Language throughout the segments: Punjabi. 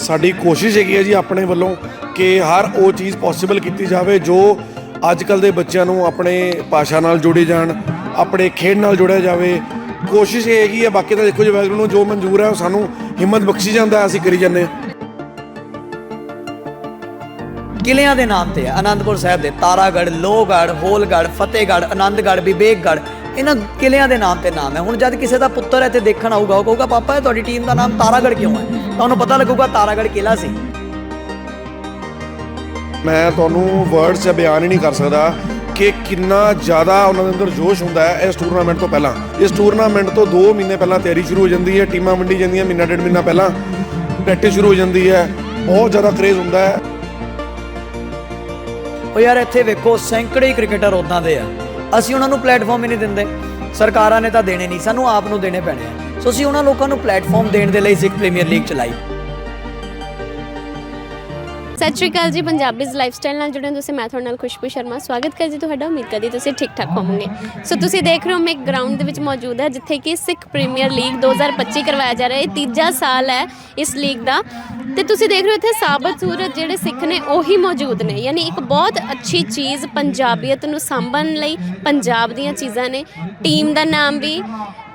ਸਾਡੀ ਕੋਸ਼ਿਸ਼ ਹੈਗੀ ਹੈ ਜੀ ਆਪਣੇ ਵੱਲੋਂ ਕਿ ਹਰ ਉਹ ਚੀਜ਼ ਪੋਸੀਬਲ ਕੀਤੀ ਜਾਵੇ ਜੋ ਅੱਜ ਕੱਲ ਦੇ ਬੱਚਿਆਂ ਨੂੰ ਆਪਣੇ ਭਾਸ਼ਾ ਨਾਲ ਜੋੜੀ ਜਾਣ, ਆਪਣੇ ਖੇਡ ਨਾਲ ਜੋੜਿਆ ਜਾਵੇ। ਕੋਸ਼ਿਸ਼ ਇਹ ਹੈਗੀ ਹੈ, ਬਾਕੀ ਤਾਂ ਦੇਖੋ ਜੀ ਵਾਹਿਗੁਰੂ ਨੂੰ ਜੋ ਮਨਜ਼ੂਰ ਹੈ, ਉਹ ਸਾਨੂੰ ਹਿੰਮਤ ਬਖਸ਼ੀ ਜਾਂਦਾ ਅਸੀਂ ਕਰੀ ਜਾਂਦੇ ਹਾਂ। ਕਿਲਿਆਂ ਦੇ ਨਾਮ ਤੇ ਹੈ ਆਨੰਦਪੁਰ ਸਾਹਿਬ ਦੇ ਤਾਰਾਗੜ੍ਹ, ਲੋਹਗੜ੍ਹ, ਹੋਲਗੜ੍ਹ, ਫਤਿਹਗੜ੍ਹ ਆਨੰਦਗੜ੍ਹ ਵਿਵੇਕਗੜ੍ਹ। ਇਹਨਾਂ ਕਿਲਿਆਂ ਦੇ ਨਾਮ ਤੇ ਨਾਮ ਹੈ। ਹੁਣ ਜਦ ਕਿਸੇ ਦਾ ਪੁੱਤਰ ਇੱਥੇ ਦੇਖਣ ਆਊਗਾ ਉਹ ਕਹੂਗਾ ਪਾਪਾ ਇਹ ਤੁਹਾਡੀ ਟੀਮ ਦਾ ਨਾਮ ਤਾਰਾਗੜ੍ਹ ਕਿਉਂ ਹੈ? ਤੁਹਾਨੂੰ ਪਤਾ ਲੱਗੂਗਾ ਤਾਰਾਗੜ੍ਹ ਕਿਲਾ ਸੀ। ਮੈਂ ਤੁਹਾਨੂੰ ਵਰਡਸ 'ਚ ਬਿਆਨ ਹੀ ਨਹੀਂ ਕਰ ਸਕਦਾ ਕਿ ਕਿੰਨਾ ਜ਼ਿਆਦਾ ਉਹਨਾਂ ਦੇ ਅੰਦਰ ਜੋਸ਼ ਹੁੰਦਾ ਹੈ ਇਸ ਟੂਰਨਾਮੈਂਟ ਤੋਂ ਪਹਿਲਾਂ। ਇਸ ਟੂਰਨਾਮੈਂਟ ਤੋਂ 2 ਮਹੀਨੇ ਪਹਿਲਾਂ ਤਿਆਰੀ ਸ਼ੁਰੂ ਹੋ ਜਾਂਦੀ ਹੈ ਟੀਮਾਂ ਵੰਡੀ ਜਾਂਦੀਆਂ ਮਹੀਨਾ ਡੇਢ ਮਹੀਨਾ ਪਹਿਲਾਂ। ਪ੍ਰੈਕਟਿਸ ਸ਼ੁਰੂ ਹੋ ਜਾਂਦੀ ਹੈ ਬਹੁਤ ਜ਼ਿਆਦਾ ਕਰੇਜ਼ ਹੁੰਦਾ ਹੈ। ਉਹ ਯਾਰ ਇੱਥੇ ਵੇਖੋ ਸੈਂਕੜੇ ਹੀ ਕ੍ਰਿਕਟਰ ਉਦਾਂ ਦੇ ਆ। ਅਸੀਂ ਉਹਨਾਂ ਨੂੰ ਪਲੇਟਫਾਰਮ ਹੀ ਨਹੀਂ ਦਿੰਦੇ। ਸਰਕਾਰਾਂ ਨੇ ਤਾਂ ਦੇਣੇ ਨਹੀਂ, ਸਾਨੂੰ ਆਪ ਨੂੰ ਦੇਣੇ ਪੈਣੇ ਆ। ਸੋ ਅਸੀਂ ਉਹਨਾਂ ਲੋਕਾਂ ਨੂੰ ਪਲੇਟਫਾਰਮ ਦੇਣ ਦੇ ਲਈ ਸਿੱਖ ਪ੍ਰੀਮੀਅਰ ਲੀਗ ਚਲਾਈ। ਸਤਿ ਸ਼੍ਰੀ ਅਕਾਲ ਜੀ ਪੰਜਾਬੀਜ਼ ਲਾਈਫਸਟਾਈਲ ਨਾਲ ਜੁੜੇ ਹੋ ਤੁਸੀਂ, ਮੈਂ ਤੁਹਾਡੇ ਨਾਲ ਖੁਸ਼ਬੂ ਸ਼ਰਮਾ। ਸਵਾਗਤ ਕਰਦੀ ਤੁਹਾਡਾ, ਉਮੀਦ ਕਰਦੀ ਤੁਸੀਂ ਠੀਕ ਠਾਕ ਹੋਵੋਗੇ। ਸੋ ਤੁਸੀਂ ਦੇਖ ਰਹੇ ਹੋ, ਮੈਂ ਇੱਕ ਗਰਾਊਂਡ ਦੇ ਵਿੱਚ ਮੌਜੂਦ ਹੈ, ਜਿੱਥੇ ਕਿ ਸਿੱਖ ਪ੍ਰੀਮੀਅਰ ਲੀਗ 2025 ਕਰਵਾਇਆ ਜਾ ਰਿਹਾ ਹੈ। ਇਹ ਤੀਜਾ ਸਾਲ ਹੈ ਇਸ ਲੀਗ ਦਾ। ਤੇ ਤੁਸੀਂ ਦੇਖ ਰਹੇ ਹੋ, ਇੱਥੇ ਸਾਬਤ ਸੂਰਤ ਜਿਹੜੇ ਸਿੱਖ ਨੇ, ਉਹੀ ਮੌਜੂਦ ਨੇ। ਯਾਨੀ ਇੱਕ ਬਹੁਤ ਅੱਛੀ ਚੀਜ਼ ਪੰਜਾਬੀਅਤ ਨੂੰ ਸਾਂਭਣ ਲਈ ਪੰਜਾਬ ਦੀਆਂ ਚੀਜ਼ਾਂ ਨੇ। ਟੀਮ ਦਾ ਨਾਮ ਵੀ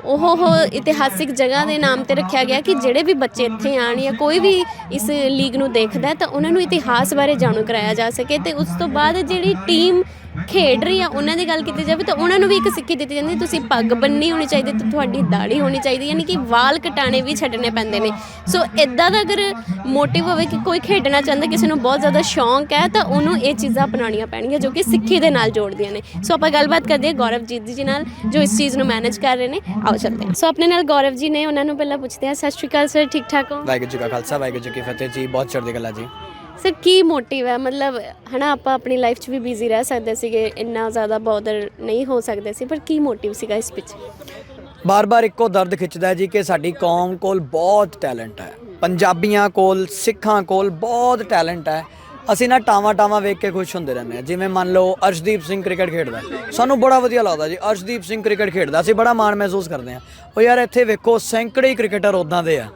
ਉਹ ਉਹ ਇਤਿਹਾਸਿਕ ਜਗ੍ਹਾ ਦੇ ਨਾਮ ਤੇ ਰੱਖਿਆ ਗਿਆ ਕਿ ਜਿਹੜੇ ਵੀ ਬੱਚੇ ਇੱਥੇ ਆਣ ਜਾਂ ਕੋਈ ਵੀ ਇਸ ਲੀਗ ਨੂੰ ਦੇਖਦਾ ਤਾਂ ਉਹਨਾਂ ਨੂੰ ਇਤਿਹਾਸ ਬਾਰੇ ਜਾਣੂ ਕਰਾਇਆ ਜਾ ਸਕੇ ਤੇ ਉਸ ਤੋਂ ਬਾਅਦ ਜਿਹੜੀ ਟੀਮ ਖੇਡ ਰਹੀ ਆ, ਉਹਨਾਂ ਦੀ ਗੱਲ ਕੀਤੀ ਜਾਵੇ ਤਾਂ ਉਹਨਾਂ ਨੂੰ ਵੀ ਇੱਕ ਸਿੱਖੀ ਦਿੱਤੀ ਜਾਂਦੀ, ਤੁਸੀਂ ਪੱਗ ਬੰਨੀ ਹੋਣੀ ਚਾਹੀਦੀ, ਤੇ ਤੁਹਾਡੀ ਦਾੜੀ ਹੋਣੀ ਚਾਹੀਦੀ, ਯਾਨੀ ਕਿ ਵਾਲ ਕਟਾਣੇ ਵੀ ਛੱਡਣੇ ਪੈਂਦੇ ਨੇ। ਸੋ ਇਦਾਂ ਦਾ ਅਗਰ ਮੋਟਿਵ ਹੋਵੇ ਕਿ ਕੋਈ ਖੇਡਣਾ ਚਾਹੁੰਦਾ, ਕਿਸੇ ਨੂੰ ਬਹੁਤ ਜ਼ਿਆਦਾ ਸ਼ੌਂਕ ਹੈ, ਤਾਂ ਉਹਨੂੰ ਇਹ ਚੀਜ਼ਾਂ ਅਪਣਾਉਣੀਆਂ ਪੈਣਗੀਆਂ ਜੋ ਕਿ ਸਿੱਖੀ ਦੇ ਨਾਲ ਜੋੜਦੀਆਂ ਨੇ। ਸੋ ਆਪਾਂ ਗੱਲਬਾਤ ਕਰਦੇ ਹਾਂ ਗੌਰਵਜੀਤ ਜੀ ਨਾਲ, ਜੋ ਇਸ ਚੀਜ਼ ਨੂੰ ਮੈਨੇਜ ਕਰ ਰਹੇ ਨੇ। ਆਓ ਚੱਲਦੇ ਹਾਂ। ਸੋ ਆਪਣੇ ਨਾਲ ਗੌਰਵ ਜੀ ਨੇ, ਉਹਨਾਂ ਨੂੰ ਪਹਿਲਾਂ ਪੁੱਛਦੇ ਹਾਂ। ਸਤਿ ਸ਼੍ਰੀ ਅਕਾਲ, ਸਰ ਠੀਕ ਠਾਕ ਹੋ? ਵਾਹਿਗੁਰੂ ਜੀ ਕਾ ਖਾਲਸਾ, ਵਾਹਿਗੁਰੂ ਜੀ ਕੀ ਫਤਿਹ ਜੀ, ਬਹੁਤ ਚੜ੍ਹਦੀ ਕਲਾ ਜੀ। ਸਰ ਕੀ ਮੋਟਿਵ ਹੈ? ਮਤਲਬ, ਹਨਾ, ਆਪਾਂ ਆਪਣੀ ਲਾਈਫ 'ਚ ਵੀ ਬਿਜ਼ੀ ਰਹਿ ਸਕਦੇ ਸੀਗੇ, ਇੰਨਾ ਜ਼ਿਆਦਾ ਬੌਦਰ ਨਹੀਂ ਹੋ ਸਕਦੇ ਸੀ, ਪਰ ਕੀ ਮੋਟਿਵ ਸੀਗਾ ਇਸ ਪਿੱਛੇ ਬਾਰ-ਬਾਰ ਇੱਕੋ ਦਰਦ ਖਿੱਚਦਾ ਹੈ ਜੀ ਕਿ ਸਾਡੀ ਕੌਮ ਕੋਲ ਬਹੁਤ ਟੈਲੈਂਟ ਹੈ। ਪੰਜਾਬੀਆਂ ਕੋਲ, ਸਿੱਖਾਂ ਕੋਲ ਬਹੁਤ ਟੈਲੈਂਟ ਹੈ। ਅਸੀਂ ਨਾ ਟਾਵਾਂ ਟਾਵਾਂ ਵੇਖ ਕੇ ਖੁਸ਼ ਹੁੰਦੇ ਰਹਿੰਦੇ ਹਾਂ। ਜਿਵੇਂ ਮੰਨ ਲਓ, ਅਰਸ਼ਦੀਪ ਸਿੰਘ ਕ੍ਰਿਕਟ ਖੇਡਦਾ ਸਾਨੂੰ ਬੜਾ ਵਧੀਆ ਲੱਗਦਾ ਜੀ। ਅਰਸ਼ਦੀਪ ਸਿੰਘ ਕ੍ਰਿਕਟ ਖੇਡਦਾ, ਅਸੀਂ ਬੜਾ ਮਾਣ ਮਹਿਸੂਸ ਕਰਦੇ ਹਾਂ। ਉਹ ਯਾਰ, ਇੱਥੇ ਵੇਖੋ, ਸੈਂਕੜੇ ਹੀ ਕ੍ਰਿਕਟਰ ਉਦਾਂ ਦੇ ਆ।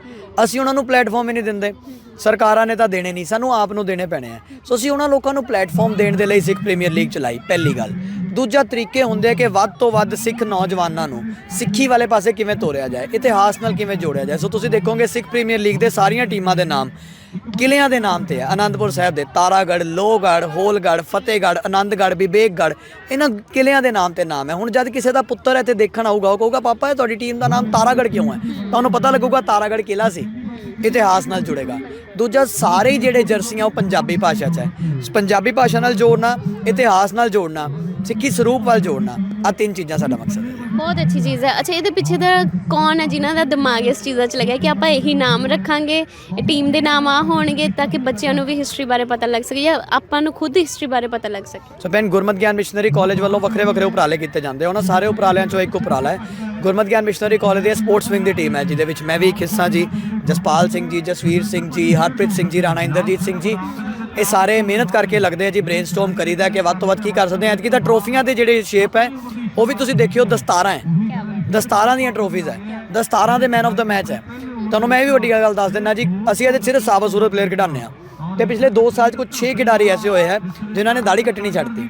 ਅਸੀਂ ਉਹਨਾਂ ਨੂੰ ਪਲੇਟਫਾਰਮ ਹੀ ਨਹੀਂ ਦਿੰਦੇ। ਸਰਕਾਰਾਂ ਨੇ ਤਾਂ ਦੇਣੇ ਨਹੀਂ, ਸਾਨੂੰ ਆਪ ਨੂੰ ਦੇਣੇ ਪੈਣੇ ਆ। ਸੋ ਅਸੀਂ ਉਹਨਾਂ ਲੋਕਾਂ ਨੂੰ ਪਲੇਟਫਾਰਮ ਦੇਣ ਦੇ ਲਈ ਸਿੱਖ ਪ੍ਰੀਮੀਅਰ ਲੀਗ ਚਲਾਈ, ਪਹਿਲੀ ਗੱਲ। ਦੂਜਾ ਤਰੀਕੇ ਹੁੰਦੇ ਆ ਕਿ ਵੱਧ ਤੋਂ ਵੱਧ ਸਿੱਖ ਨੌਜਵਾਨਾਂ ਨੂੰ ਸਿੱਖੀ ਵਾਲੇ ਪਾਸੇ ਕਿਵੇਂ ਤੋਰਿਆ ਜਾਏ, ਇਤਿਹਾਸ ਨਾਲ ਕਿਵੇਂ ਜੋੜਿਆ ਜਾਏ। ਸੋ ਤੁਸੀਂ ਦੇਖੋਗੇ ਸਿੱਖ ਪ੍ਰੀਮੀਅਰ ਲੀਗ ਦੇ ਸਾਰੀਆਂ ਟੀਮਾਂ ਦੇ ਨਾਮ ਕਿਲਿਆਂ ਦੇ ਨਾਮ ਤੇ ਹੈ ਆਨੰਦਪੁਰ ਸਾਹਿਬ ਦੇ, ਤਾਰਾਗੜ੍ਹ, ਲੋਹਗੜ੍ਹ, ਹੋਲਗੜ੍ਹ, ਫਤਿਹਗੜ੍ਹ ਆਨੰਦਗੜ੍ਹ ਵਿਵੇਕਗੜ੍ਹ, ਇਹਨਾਂ ਕਿਲਿਆਂ ਦੇ ਨਾਮ ਤੇ ਨਾਮ ਹੈ। ਹੁਣ ਜਦ ਕਿਸੇ ਦਾ ਪੁੱਤਰ ਇੱਥੇ ਦੇਖਣ ਆਊਗਾ, ਉਹ ਕਹੂਗਾ, ਪਾਪਾ, ਇਹ ਤੁਹਾਡੀ ਟੀਮ ਦਾ ਨਾਮ ਤਾਰਾਗੜ੍ਹ ਕਿਉਂ ਹੈ? ਤੁਹਾਨੂੰ ਪਤਾ ਲੱਗੂਗਾ ਤਾਰਾਗੜ੍ਹ ਕਿਲਾ ਸੀ, ਇਤਿਹਾਸ ਨਾਲ ਜੁੜੇਗਾ। ਦੂਜਾ ਸਾਰੇ ਜਿਹੜੇ ਜਰਸੀਆਂ ਉਹ ਪੰਜਾਬੀ ਭਾਸ਼ਾ 'ਚ ਹੈ। ਪੰਜਾਬੀ ਭਾਸ਼ਾ ਨਾਲ ਜੋੜਨਾ ਇਤਿਹਾਸ ਨਾਲ ਜੋੜਨਾ ਸਿੱਖੀ ਸਰੂਪ ਵੱਲ ਜੋੜਨਾ ਆ ਤਿੰਨ ਚੀਜ਼ਾਂ ਸਾਡਾ ਮਕਸਦ ਹੈ। ਬਹੁਤ ਅੱਛੀ ਚੀਜ਼ ਹੈ। ਅੱਛਾ ਇਹਦੇ ਪਿੱਛੇ ਦਾ ਕੌਣ ਹੈ ਜਿਨ੍ਹਾਂ ਦਾ ਦਿਮਾਗ ਇਸ ਚੀਜ਼ਾਂ 'ਚ ਲੱਗਿਆ ਕਿ ਆਪਾਂ ਇਹੀ ਨਾਮ ਰੱਖਾਂਗੇ ਟੀਮ ਦੇ ਨਾਮ ਆ ਹੋਣਗੇ ਤਾਂ ਕਿ ਬੱਚਿਆਂ ਨੂੰ ਵੀ ਹਿਸਟਰੀ ਬਾਰੇ ਪਤਾ ਲੱਗ ਸਕੇ ਜਾਂ ਆਪਾਂ ਨੂੰ ਖੁਦ ਹਿਸਟਰੀ ਬਾਰੇ ਪਤਾ ਲੱਗ ਸਕੇ। ਸੋ ਭੈਣ ਗੁਰਮਤ ਗਿਆਨ ਮਿਸ਼ਨਰੀ ਕਾਲਜ ਵੱਲੋਂ ਵੱਖਰੇ ਵੱਖਰੇ ਉਪਰਾਲੇ ਕੀਤੇ ਜਾਂਦੇ ਉਹਨਾਂ ਸਾਰੇ ਉਪਰਾਲਿਆਂ ਚੋਂ ਇੱਕ ਉਪਰਾਲਾ ਹੈ। ਗੁਰਮਤ ਗਿਆਨ ਮਿਸ਼ਨਰੀ ਕਾਲਜ ਦੀ ਸਪੋਰਟਸ ਵਿੰਗ ਦੀ ਟੀਮ ਹੈ ਜਿਹਦੇ ਵਿੱਚ ਮੈਂ ਵੀ ਇੱਕ ਹਿੱਸਾ ਜੀ ਜਸਪਾਲ ਸਿੰਘ ਜੀ ਜਸਵੀਰ ਸਿੰਘ ਜੀ ਹਰਪ੍ਰੀਤ ਸਿੰਘ ਜੀ, ਰਾਣਾ ਇੰਦਰਜੀਤ ਸਿੰਘ ਜੀ, ਇਹ ਸਾਰੇ ਮਿਹਨਤ ਕਰਕੇ ਲੱਗਦੇ ਆ ਜੀ ਬ੍ਰੇਨਸਟਾਰਮ ਕਰੀਦਾ ਕਿ ਵੱਧ ਤੋਂ ਵੱਧ ਕੀ ਕਰ ਸਕਦੇ ਆ। ਐਤਕੀ ਤਾਂ ਟਰੋਫੀਆਂ ਦੇ ਜਿਹੜੇ ਸ਼ੇਪ ਹੈ, ਉਹ ਵੀ ਤੁਸੀਂ ਦੇਖਿਓ, ਦਸਤਾਰਾਂ ਹੈ। ਦਸਤਾਰਾਂ ਦੀਆਂ ਟਰੋਫੀਜ਼ ਹੈ। ਦਸਤਾਰਾਂ ਦੇ ਮੈਨ ਆਫ ਦਾ ਮੈਚ ਹੈ। ਤੁਹਾਨੂੰ ਮੈਂ ਇਹ ਵੀ ਵੱਡੀ ਗੱਲ ਦੱਸ ਦਿੰਦਾ ਜੀ, ਅਸੀਂ ਇਹਦੇ ਸਿਰਫ ਸਾਬਤ ਸੂਰਤ ਪਲੇਅਰ ਖਿਡਾਉਂਦੇ ਆ ਤੇ ਪਿਛਲੇ 2 ਸਾਲ 'ਚ ਕੁਝ 6 ਖਿਡਾਰੀ ਐਸੇ ਹੋਏ ਹੈ, ਜਿਨ੍ਹਾਂ ਨੇ ਦਾੜੀ ਕੱਟਣੀ ਛੱਡਤੀ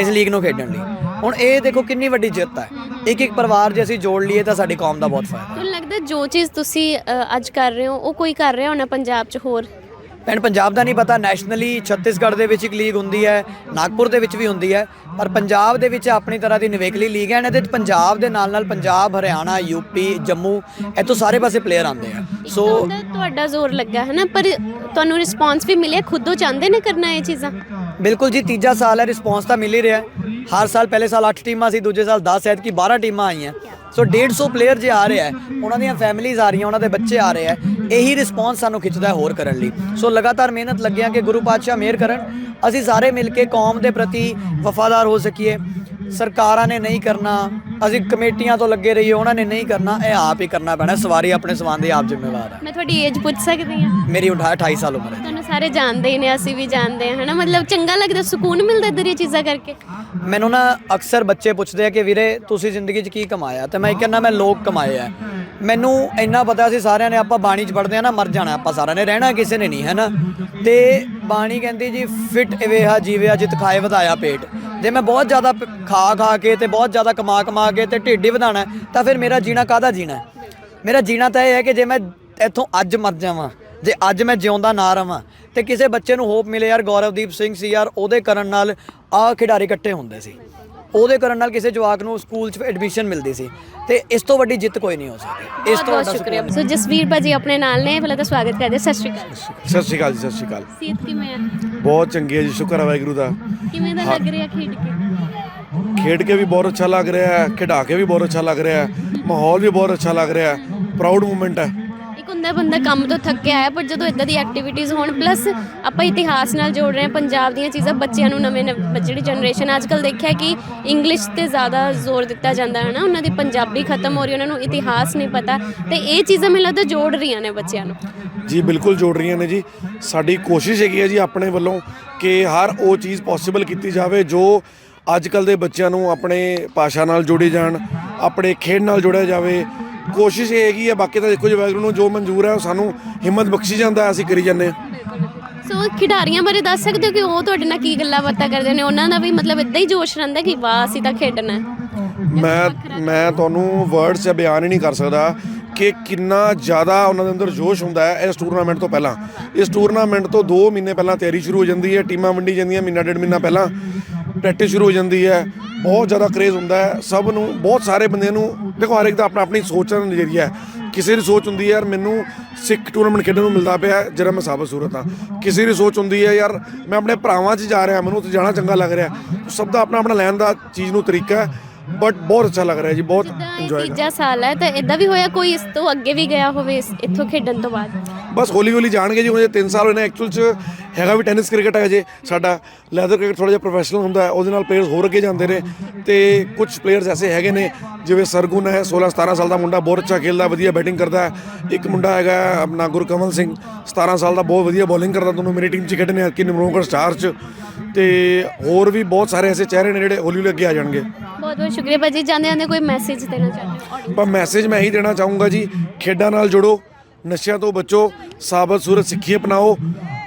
ਇਸ ਲੀਗ ਨੂੰ ਖੇਡਣ ਲਈ। ਹੁਣ ਇਹ ਦੇਖੋ ਕਿੰਨੀ ਵੱਡੀ ਜਿੱਤ ਹੈ। ਇੱਕ ਇੱਕ ਪਰਿਵਾਰ ਜੇ ਅਸੀਂ ਜੋੜ ਲਈਏ ਤਾਂ ਸਾਡੀ ਕੌਮ ਦਾ ਬਹੁਤ ਫਾਇਦਾ। ਤੁਹਾਨੂੰ ਲੱਗਦਾ ਜੋ ਚੀਜ਼ ਤੁਸੀਂ ਅ, ਅੱਜ ਕਰ ਰਹੇ ਹੋ ਉਹ ਕੋਈ ਕਰ ਰਿਹਾ ਹੋਣਾ ਪੰਜਾਬ 'ਚ ਹੋਰ? ਭੈਣ ਪੰਜਾਬ ਦਾ ਨਹੀਂ ਪਤਾ ਨੈਸ਼ਨਲੀ ਛੱਤੀਸਗੜ੍ਹ ਦੇ ਵਿੱਚ ਇੱਕ ਲੀਗ ਹੁੰਦੀ ਹੈ ਨਾਗਪੁਰ ਦੇ ਵਿੱਚ ਵੀ ਹੁੰਦੀ ਹੈ ਪਰ ਪੰਜਾਬ ਦੇ ਵਿੱਚ ਆਪਣੀ ਤਰ੍ਹਾਂ ਦੀ ਨਿਵੇਕਲੀ ਲੀਗ ਹੈ ਇਹਦੇ ਵਿੱਚ ਪੰਜਾਬ ਦੇ ਨਾਲ ਨਾਲ ਪੰਜਾਬ ਹਰਿਆਣਾ ਯੂਪੀ ਜੰਮੂ ਇੱਥੋਂ ਸਾਰੇ ਪਾਸੇ ਪਲੇਅਰ ਆਉਂਦੇ ਆ। ਸੋ ਤੁਹਾਡਾ ਜ਼ੋਰ ਲੱਗਾ ਹੈ ਨਾ ਪਰ ਤੁਹਾਨੂੰ ਰਿਸਪੌਂਸ ਵੀ ਮਿਲਿਆ? ਖੁਦੋਂ ਚਾਹੁੰਦੇ ਨੇ ਕਰਨਾ ਇਹ ਚੀਜ਼ਾਂ? ਬਿਲਕੁਲ ਜੀ ਤੀਜਾ ਸਾਲ ਹੈ ਰਿਸਪੌਂਸ ਤਾਂ ਮਿਲ ਹੀ ਰਿਹਾ ਹੈ। ਹਰ ਸਾਲ ਪਹਿਲੇ ਸਾਲ 8 ਟੀਮਾਂ ਸੀ ਦੂਜੇ ਸਾਲ 10 ਐਤਕੀ 12 ਟੀਮਾਂ ਆਈਆਂ। ਸੋ 150 ਪਲੇਅਰ ਜੇ ਆ ਰਿਹਾ ਹੈ ਉਹਨਾਂ ਦੀਆਂ ਫੈਮਿਲੀਜ਼ ਆ ਰਹੀਆਂ ਉਹਨਾਂ ਦੇ ਬੱਚੇ ਆ ਰਹੇ ਹੈ ਇਹੀ ਰਿਸਪੌਂਸ ਸਾਨੂੰ ਖਿੱਚਦਾ ਹੈ ਹੋਰ ਕਰਨ ਲਈ। ਸੋ ਲਗਾਤਾਰ ਮਿਹਨਤ ਲੱਗਿਆ ਕਿ ਗੁਰੂ ਪਾਤਸ਼ਾਹ ਮਿਹਰ ਕਰਨ। ਅਸੀਂ ਸਾਰੇ ਮਿਲ ਕੇ ਕੌਮ ਦੇ ਪ੍ਰਤੀ ਵਫਾਦਾਰ ਹੋ ਸਕੀਏ। ਸਰਕਾਰਾਂ ਨੇ ਨਹੀਂ ਕਰਨਾ ਅਸੀਂ ਕਮੇਟੀਆਂ ਤੋਂ ਲੱਗੇ ਰਹੀਏ ਉਹਨਾਂ ਨੇ ਨਹੀਂ ਕਰਨਾ ਇਹ ਆਪ ਹੀ ਕਰਨਾ ਪੈਣਾ ਸਵਾਰੀ ਆਪਣੇ ਸਵਾਨ ਦੀ ਆਪ ਜ਼ਿੰਮੇਵਾਰ ਹੈ। ਮੈਂ ਤੁਹਾਡੀ ਏਜ ਪੁੱਛ ਸਕਦੀ ਹਾਂ? ਮੇਰੀ 28 28 ਸਾਲ ਉਮਰ ਹੈ। ਸਾਰੇ ਜਾਣਦੇ ਹੀ ਨੇ, ਅਸੀਂ ਵੀ ਜਾਣਦੇ ਹਾਂ, ਹਨਾ? ਮਤਲਬ ਚੰਗਾ ਲੱਗਦਾ, ਸਕੂਨ ਮਿਲਦਾ ਇਧਰ ਇਹ ਚੀਜ਼ਾਂ ਕਰਕੇ? ਮੈਨੂੰ ਨਾ ਅਕਸਰ ਬੱਚੇ ਪੁੱਛਦੇ ਆ ਕਿ ਵੀਰੇ, ਤੁਸੀਂ ਜ਼ਿੰਦਗੀ 'ਚ ਕੀ ਕਮਾਇਆ? ਤੇ ਮੈਂ ਕਹਿੰਦਾ, ਮੈਂ ਲੋਕ ਕਮਾਏ ਆ। ਮੈਨੂੰ ਇੰਨਾ ਪਤਾ ਸੀ ਸਾਰਿਆਂ ਨੇ, ਆਪਾਂ ਬਾਣੀ ਚ ਪੜਦੇ ਆ ਨਾ, ਮਰ ਜਾਣਾ ਆਪਾਂ ਸਾਰਿਆਂ ਨੇ, ਰਹਿਣਾ ਕਿਸੇ ਨੇ ਨਹੀਂ ਹੈ ਨਾ ਤੇ ਬਾਣੀ ਕਹਿੰਦੀ ਜੀ, ਫਿਟ ਇਵੇਹਾ ਜੀਵਿਆ, ਜਿਤ ਖਾਏ ਵਧਾਇਆ ਪੇਟ। ਜੇ ਮੈਂ ਬਹੁਤ ਜ਼ਿਆਦਾ ਖਾ ਖਾ ਕੇ ਤੇ ਬਹੁਤ ਜ਼ਿਆਦਾ ਕਮਾ ਕਮਾ ਕੇ ਤੇ ਢਿੱਡ ਹੀ ਵਧਾਣਾ ਤਾਂ ਫਿਰ ਮੇਰਾ ਜੀਣਾ ਕਾਹਦਾ ਜੀਣਾ? ਮੇਰਾ ਜੀਣਾ ਤਾਂ ਇਹ ਹੈ ਕਿ ਜੇ ਮੈਂ ਇੱਥੋਂ ਅੱਜ ਮਰ ਜਾਵਾਂ ਜੇ ਅੱਜ ਮੈਂ ਜਿਉਂਦਾ ਨਾ ਰਵਾਂ ਤੇ ਕਿਸੇ ਬੱਚੇ ਨੂੰ ਹੋਪ ਮਿਲੇ ਯਾਰ ਗੌਰਵਦੀਪ ਸਿੰਘ ਸੀ ਯਾਰ ਉਹਦੇ ਕਰਨ ਨਾਲ ਆਹ ਖਿਡਾਰੀ ਇਕੱਠੇ ਹੁੰਦੇ ਸੀ। ਉਹਦੇ ਕਰਨ ਨਾਲ ਕਿਸੇ ਜਵਾਕ ਨੂੰ ਸਕੂਲ 'ਚ ਐਡਮਿਸ਼ਨ ਮਿਲਦੀ ਸੀ ਤੇ ਇਸ ਤੋਂ ਵੱਡੀ ਜਿੱਤ ਕੋਈ ਨਹੀਂ ਹੋ ਸਕਦੀ। ਇਸ ਬਹੁਤ ਤੋਂ ਬਹੁਤ ਵੱਡਾ ਸ਼ੁਕਰੀਆ। ਸੋ ਜਸਵੀਰ ਭਾਜੀ ਆਪਣੇ ਨਾਲ ਨੇ ਪਹਿਲਾਂ ਤਾਂ ਸਵਾਗਤ ਕਰਦੇ ਸਤਿ ਸ਼੍ਰੀ ਅਕਾਲ। ਸਤਿ ਸ਼੍ਰੀ ਅਕਾਲ ਜੀ ਸਤਿ ਸ਼੍ਰੀ ਅਕਾਲ। ਸਿਹਤ ਕਿਵੇਂ ਹੈ ਬਹੁਤ ਚੰਗੀ ਹੈ ਜੀ ਸ਼ੁਕਰ ਹੈ ਵਾਹਿਗੁਰੂ ਦਾ। ਕਿਵੇਂ ਦਾ ਲੱਗ ਰਿਹਾ ਖੇਡ ਕੇ? ਖੇਡ ਕੇ ਵੀ ਬਹੁਤ ਅੱਛਾ ਲੱਗ ਰਿਹਾ ਹੈ ਖਿਡਾ ਕੇ ਵੀ ਬਹੁਤ ਅੱਛਾ ਲੱਗ ਰਿਹਾ ਹੈ ਮਾਹੌਲ ਵੀ ਬਹੁਤ ਅੱਛਾ ਲੱਗ ਰਿਹਾ ਹੈ ਪ੍ਰਾਊਡ ਮੂਮੈਂਟ ਹੈ। ਹੁੰਦਾ ਬੰਦਾ ਕੰਮ ਤੋਂ ਥੱਕਿਆ ਆਇਆ ਪਰ ਜਦੋਂ ਇਦਾਂ ਦੀ ਐਕਟੀਵਿਟੀਜ਼ ਹੋਣ ਪਲੱਸ ਆਪਾਂ ਇਤਿਹਾਸ ਨਾਲ ਜੋੜ ਰਹੇ ਹਾਂ, ਪੰਜਾਬ ਦੀਆਂ ਚੀਜ਼ਾਂ ਬੱਚਿਆਂ ਨੂੰ ਨਵੇਂ ਨਵੇਂ ਜਿਹੜੀ ਜਨਰੇਸ਼ਨ ਅੱਜ ਕੱਲ ਦੇਖਿਆ ਕਿ ਇੰਗਲਿਸ਼ ਤੇ ਜ਼ਿਆਦਾ ਜ਼ੋਰ ਦਿੱਤਾ ਜਾਂਦਾ ਹੈ ਨਾ, ਉਹਨਾਂ ਦੀ ਪੰਜਾਬੀ ਖਤਮ ਹੋ ਰਹੀ ਉਹਨਾਂ ਨੂੰ ਇਤਿਹਾਸ ਨਹੀਂ ਪਤਾ, ਤੇ ਇਹ ਚੀਜ਼ਾਂ ਮੈਨੂੰ ਲੱਗਦਾ ਜੋੜ ਰਹੀਆਂ ਨੇ ਬੱਚਿਆਂ ਨੂੰ। ਜੀ, ਬਿਲਕੁਲ ਜੋੜ ਰਹੀਆਂ ਨੇ ਜੀ। ਸਾਡੀ ਕੋਸ਼ਿਸ਼ ਹੈਗੀ ਹੈ ਜੀ ਆਪਣੇ ਵੱਲੋਂ ਕਿ ਹਰ ਉਹ ਚੀਜ਼ ਪੋਸੀਬਲ ਕੀਤੀ ਜਾਵੇ, ਜੋ ਅੱਜ ਕੱਲ ਦੇ ਬੱਚਿਆਂ ਨੂੰ ਆਪਣੇ ਭਾਸ਼ਾ ਨਾਲ ਜੋੜੀ ਜਾਣ, ਆਪਣੇ ਖੇਡ ਨਾਲ ਜੋੜਿਆ ਜਾਵੇ ਕੋਸ਼ਿਸ਼ ਇਹ ਹੈਗੀ ਹੈ ਬਾਕੀ ਤਾਂ ਦੇਖੋ ਜੀ ਵਾਹਿਗੁਰੂ ਨੂੰ ਜੋ ਮਨਜ਼ੂਰ ਹੈ ਉਹ ਸਾਨੂੰ ਹਿੰਮਤ ਬਖਸ਼ੀ ਜਾਂਦਾ ਅਸੀਂ ਕਰੀ ਜਾਂਦੇ ਹਾਂ ਸੋ ਖਿਡਾਰੀਆਂ ਬਾਰੇ ਦੱਸ ਸਕਦੇ ਹੋ ਕਿ ਉਹ ਤੁਹਾਡੇ ਨਾਲ ਕੀ ਗੱਲਾਂ ਬਾਤਾਂ ਕਰਦੇ ਨੇ? ਉਹਨਾਂ ਦਾ ਵੀ ਮਤਲਬ ਇਦਾਂ ਹੀ ਜੋਸ਼ ਰਹਿੰਦਾ ਕਿ ਵਾਹ ਅਸੀਂ ਤਾਂ ਖੇਡਣਾ ਮੈਂ ਮੈਂ ਤੁਹਾਨੂੰ ਵਰਡਸ 'ਚ ਬਿਆਨ ਹੀ ਨਹੀਂ ਕਰ ਸਕਦਾ ਕਿ ਕਿੰਨਾ ਜ਼ਿਆਦਾ ਉਹਨਾਂ ਦੇ ਅੰਦਰ ਜੋਸ਼ ਹੁੰਦਾ ਹੈ ਇਸ ਟੂਰਨਾਮੈਂਟ ਤੋਂ ਪਹਿਲਾਂ। ਇਸ ਟੂਰਨਾਮੈਂਟ ਤੋਂ 2 ਮਹੀਨੇ ਪਹਿਲਾਂ ਤਿਆਰੀ ਸ਼ੁਰੂ ਹੋ ਜਾਂਦੀ ਹੈ ਟੀਮਾਂ ਵੰਡੀ ਜਾਂਦੀਆਂ ਮਹੀਨਾ ਡੇਢ ਮਹੀਨਾ ਪਹਿਲਾਂ। ਪ੍ਰੈਕਟਿਸ ਸ਼ੁਰੂ ਹੋ ਜਾਂਦੀ ਹੈ। ਬਹੁਤ ਜ਼ਿਆਦਾ ਕਰੇਜ਼ ਹੁੰਦਾ ਹੈ। ਸਭ ਨੂੰ ਬਹੁਤ ਸਾਰੇ ਬੰਦਿਆਂ ਨੂੰ ਦੇਖੋ ਹਰ ਇੱਕ ਦਾ ਆਪਣਾ ਆਪਣੀ ਸੋਚ ਦਾ ਨਜ਼ਰੀਆ ਹੈ। ਕਿਸੇ ਦੀ ਸੋਚ ਹੁੰਦੀ ਹੈ ਯਾਰ ਮੈਨੂੰ ਸਿੱਖ ਟੂਰਨਾਮੈਂਟ ਖੇਡਣ ਨੂੰ ਮਿਲਦਾ ਪਿਆ ਜਿਹੜਾ ਮੈਂ ਸਾਬਤ ਸੂਰਤ ਹਾਂ। ਕਿਸੇ ਦੀ ਸੋਚ ਹੁੰਦੀ ਹੈ ਯਾਰ ਮੈਂ ਆਪਣੇ ਭਰਾਵਾਂ 'ਚ ਜਾ ਰਿਹਾ ਮੈਨੂੰ ਉੱਥੇ ਜਾਣਾ ਚੰਗਾ ਲੱਗ ਰਿਹਾ। ਸਭ ਦਾ ਆਪਣਾ ਆਪਣਾ ਲੈਣ ਦਾ ਚੀਜ਼ ਨੂੰ ਤਰੀਕਾ ਹੈ ਬਟ ਬਹੁਤ ਅੱਛਾ ਲੱਗ ਰਿਹਾ ਜੀ ਬਹੁਤ ਇੰਜੋਏ ਤੀਜਾ ਸਾਲ ਹੈ ਤਾਂ ਇਦਾਂ ਵੀ ਹੋਇਆ ਕੋਈ ਇਸ ਤੋਂ ਅੱਗੇ ਵੀ ਗਿਆ ਹੋਵੇ ਇਸ- ਇੱਥੋਂ ਖੇਡਣ ਤੋਂ ਬਾਅਦ? ਬਸ ਹੌਲੀ ਹੌਲੀ ਜਾਣਗੇ ਜੀ ਹੁਣ ਜੇ 3 ਸਾਲ ਹੋਏ ਨੇ ਐਕਚੁਅਲ ਚ ਹੈਗਾ ਵੀ ਟੈਨਿਸ ਕ੍ਰਿਕਟ ਹੈ ਜੇ ਸਾਡਾ। ਲੈਦਰ ਕ੍ਰਿਕਟ ਥੋੜਾ ਜਿਹਾ ਪ੍ਰੋਫੈਸ਼ਨਲ ਹੁੰਦਾ ਹੈ ਉਹਦੇ ਨਾਲ ਪਲੇਅਰਸ ਹੋਰ ਅੱਗੇ ਜਾਂਦੇ ਨੇ ਤੇ ਕੁਝ ਪਲੇਅਰਸ ਐਸੇ ਹੈਗੇ ਨੇ ਜਿਵੇਂ ਸਰਗੁਣ ਹੈ 16 17 ਸਾਲ ਦਾ ਮੁੰਡਾ ਬਹੁਤ ਅੱਛਾ ਖੇਲਦਾ ਵਧੀਆ ਬੈਟਿੰਗ ਕਰਦਾ ਹੈ। ਇੱਕ ਮੁੰਡਾ ਹੈਗਾ ਆਪਣਾ ਗੁਰਕਮਲ ਸਿੰਘ 17 ਸਾਲ ਦਾ ਬਹੁਤ ਵਧੀਆ ਬੋਲਿੰਗ ਕਰਦਾ ਦੋਨੋਂ ਮੇਰੀ ਟੀਮ 'ਚ ਖੇਡਣੇ ਕਿ ਨਿਮਰੋਂਗੜ ਸਟਾਰ 'ਚ। ਤੇ ਹੋਰ ਵੀ ਬਹੁਤ ਸਾਰੇ ਐਸੇ ਚਿਹਰੇ ਨੇ ਜਿਹੜੇ ਹੌਲੀ ਹੌਲੀ ਅੱਗੇ ਆ ਜਾਣਗੇ। ਬਹੁਤ ਬਹੁਤ ਸ਼ੁਕਰੀਆ ਭਾਜੀ ਜਾਂਦੇ ਜਾਂਦੇ ਕੋਈ ਮੈਸੇਜ ਦੇਣਾ ਚਾਹੁੰਦੇ ਹੋ? ਪਰ ਮੈਸੇਜ ਮੈਂ ਇਹੀ ਦੇਣਾ ਚਾਹੂੰਗਾ ਜੀ ਖੇਡਾਂ ਨਾਲ ਜੁੜੋ ਨਸ਼ਿਆਂ ਤੋਂ ਬਚੋ ਸਾਬਤ ਸੂਰਤ ਸਿੱਖੀ ਅਪਣਾਓ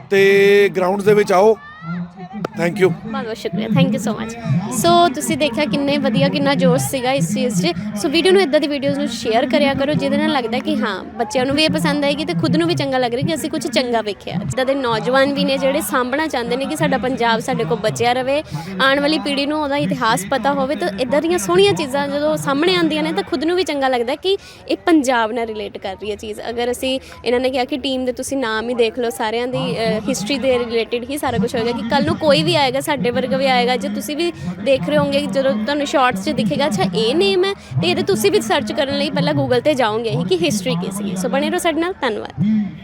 ਤੇ ਗਰਾਊਂਡਸ ਦੇ ਵਿੱਚ ਆਓ। ਥੈਂਕ ਯੂ ਬਹੁਤ ਬਹੁਤ ਸ਼ੁਕਰੀਆ। Thank you so much so ਤੁਸੀਂ ਦੇਖਿਆ ਕਿੰਨੇ ਵਧੀਆ, ਕਿੰਨਾ ਜੋਸ਼ ਸੀਗਾ ਇਸ ਚੀਜ਼ 'ਚ। ਸੋ ਵੀਡੀਓ ਨੂੰ ਇਦਾਂ ਦੀ ਵੀਡੀਓਜ਼ ਨੂੰ ਸ਼ੇਅਰ ਕਰਿਆ ਕਰੋ, ਜਿਹਦੇ ਨਾਲ ਲੱਗਦਾ ਕਿ ਹਾਂ, ਬੱਚਿਆਂ ਨੂੰ ਵੀ ਇਹ ਪਸੰਦ ਆਏਗੀ ਤੇ ਖੁਦ ਨੂੰ ਵੀ ਚੰਗਾ ਲੱਗ ਰਿਹਾ ਕਿ ਅਸੀਂ ਕੁਝ ਚੰਗਾ ਵੇਖਿਆ। ਜਿੱਦਾਂ ਦੇ ਨੌਜਵਾਨ ਵੀ ਨੇ ਜਿਹੜੇ ਸਾਂਭਣਾ ਚਾਹੁੰਦੇ ਨੇ ਕਿ ਸਾਡਾ ਪੰਜਾਬ ਸਾਡੇ ਕੋਲ ਬਚਿਆ ਰਵੇ, ਆਉਣ ਵਾਲੀ ਪੀੜ੍ਹੀ ਨੂੰ ਉਹਦਾ ਇਤਿਹਾਸ ਪਤਾ ਹੋਵੇ, ਤਾਂ ਇਦਾਂ ਦੀਆਂ ਸੋਹਣੀਆਂ ਚੀਜ਼ਾਂ ਜਦੋਂ ਸਾਹਮਣੇ ਆਉਂਦੀਆਂ ਨੇ, ਤਾਂ ਖੁਦ ਨੂੰ ਵੀ ਚੰਗਾ ਲੱਗਦਾ ਕਿ ਇਹ ਪੰਜਾਬ ਨਾਲ ਰਿਲੇਟ ਕਰ ਰਹੀ ਹੈ ਚੀਜ਼। ਅਗਰ ਅਸੀਂ ਇਹਨਾਂ ਨੇ ਕਿਹਾ ਕਿ ਟੀਮ ਦੇ ਤੁਸੀਂ ਨਾਮ ਹੀ ਦੇਖ ਲਓ, ਸਾਰਿਆਂ ਦੀ ਹਿਸਟਰੀ ਦੇ ਰਿਲੇਟਡ ਹੀ ਸਾਰਾ ਕੁਝ ਹੋਏਗਾ ਕਿ ਕੱਲ ਨੂੰ ਕੋਈ ਵੀ ਆਏਗਾ, ਸਾਡੇ ਵਰਗਾ ਵੀ ਆਏਗਾ, ਜੇ ਤੁਸੀਂ ਵੀ ਦੇਖ ਰਹੇ ਹੋਗੇ ਜਦੋਂ ਤੁਹਾਨੂੰ ਸ਼ਾਰਟਸ 'ਚ ਦਿਖੇਗਾ, ਅੱਛਾ, ਇਹ ਨੇਮ ਹੈ, ਤੇ ਇਹਦੇ ਤੁਸੀਂ ਵੀ ਸਰਚ ਕਰਨ ਲਈ ਪਹਿਲਾਂ ਗੂਗਲ ਤੇ ਜਾਓਗੇ ਹੀ ਕਿ ਹਿਸਟਰੀ ਕੀ ਸੀ ਸੋ ਬਣੇ ਰਹੋ ਸਾਡੇ ਨਾਲ, ਧੰਨਵਾਦ।